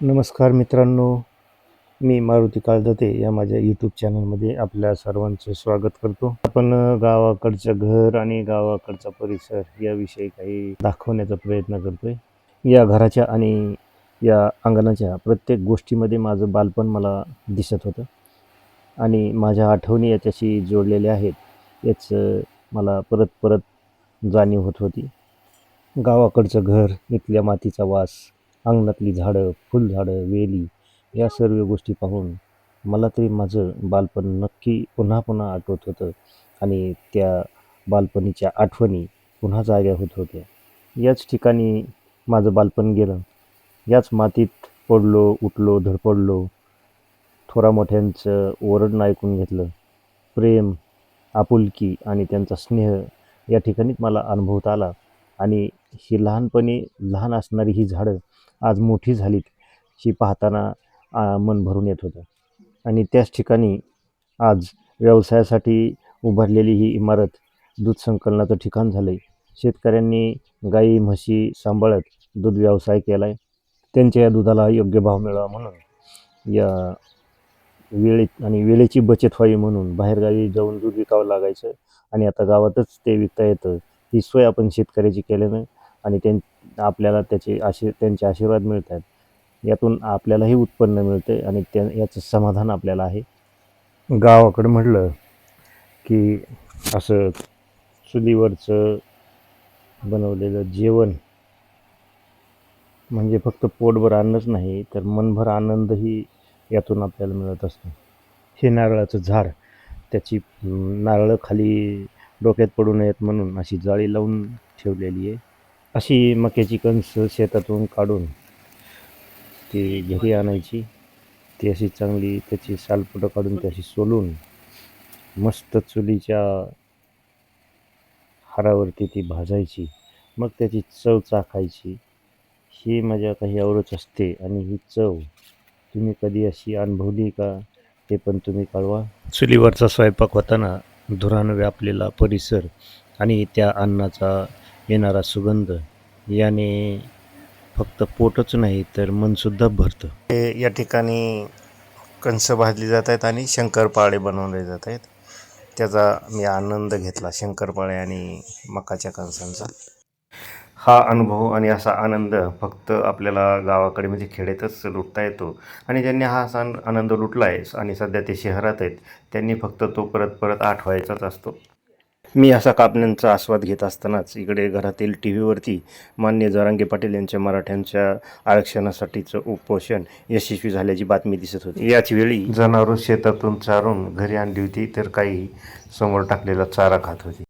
नमस्कार मित्रांनो मी मारुती काळदते या माझ्या यूट्यूब चॅनलमध्ये आपल्या सर्वांचं स्वागत करतो. आपण गावाकडचं घर आणि गावाकडचा परिसर याविषयी काही दाखवण्याचा प्रयत्न करतोय. या घराच्या आणि या अंगणाच्या प्रत्येक गोष्टीमध्ये माझं बालपण मला दिसत होतं. आणि माझ्या आठवणी याच्याशी जोडलेल्या आहेत याचं मला परत परत जाणीव होत होती. गावाकडचं घर इथल्या मातीचा वास अंगणातली झाडं फुलझाडं वेली या सर्व गोष्टी पाहून मला तरी माझं बालपण नक्की पुन्हा पुन्हा आठवत होतं आणि त्या बालपणीच्या आठवणी पुन्हा जाग्या होत होत्या. याच ठिकाणी माझं बालपण गेलं. याच मातीत पडलो उठलो धडपडलो थोरा मोठ्यांचं ओरडणं ऐकून घेतलं. प्रेम आपुलकी आणि त्यांचा स्नेह या ठिकाणीच मला अनुभवता आला. आणि ही लहानपणी लहान असणारी ही झाडं आज मोठी झालीत ही पाहताना मन भरून येत होतं. आणि त्याच ठिकाणी आज व्यवसायासाठी उभारलेली ही इमारत दूध संकलनाचं ठिकाण झालं आहे शेतकऱ्यांनी गाई म्हशी सांभाळत दूध व्यवसाय केला आहे त्यांच्या या दुधाला योग्य भाव मिळावा म्हणून या वेळेत आणि वेळेची बचत व्हावी म्हणून बाहेरगावी जाऊन दूध विकावं लागायचं आणि आता गावातच ते विकता येतं ही सोय आपण शेतकऱ्याची केल्यानं आणि त्यां आपल्याला त्याचे आशीर् त्यांचे आशीर्वाद मिळत आहेत यातून आपल्यालाही उत्पन्न मिळतं आणि त्या याचं समाधान आपल्याला आहे. गावाकडं म्हटलं की असं चुलीवरचं बनवलेलं जेवण म्हणजे फक्त पोटभर अन्नच नाही तर मनभर आनंदही यातून आपल्याला मिळत असतो. हे नारळाचं झाड त्याची नारळं खाली डोक्यात पडू नयेत म्हणून अशी जाळी लावून ठेवलेली आहे. अशी मक्याची कणस शेतातून काढून ती घरी आणायची. ती अशी चांगली त्याची सालपुटं काढून ती अशी सोलून मस्त चुलीच्या हारावरती ती भाजायची. मग त्याची चव चाखायची. ही मजा काही आवडच असते आणि ही चव तुम्ही कधी अशी अनुभवली का ते पण तुम्ही कळवा. चुलीवरचा स्वयंपाक होताना धुरानं व्यापलेला परिसर आणि त्या अन्नाचा येणारा सुगंध याने फक्त पोटच नाही तर मनसुद्धा भरतं. हे या ठिकाणी कंस भाजली जात आहेत आणि शंकरपाळे बनवले जात आहेत. त्याचा मी आनंद घेतला शंकरपाळे आणि मकाच्या कणसांचा हा अनुभव आणि असा आनंद फक्त आपल्याला गावाकडे म्हणजे खेड्यातच लुटता येतो. आणि ज्यांनी हा सण आनंद लुटला आहे आणि सध्या ते शहरात आहेत त्यांनी फक्त तो परत परत आठवायचाच असतो. मी असा कापण्यांचा आस्वाद घेत असतानाच इकडे घरातील टी व्हीवरती मान्य जरांगे पाटील यांच्या मराठ्यांच्या आरक्षणासाठीचं उपोषण यशस्वी झाल्याची बातमी दिसत होती. याच वेळी जनावरं शेतातून चारून घरी आणली होती तर काही समोर टाकलेला चारा खात होती.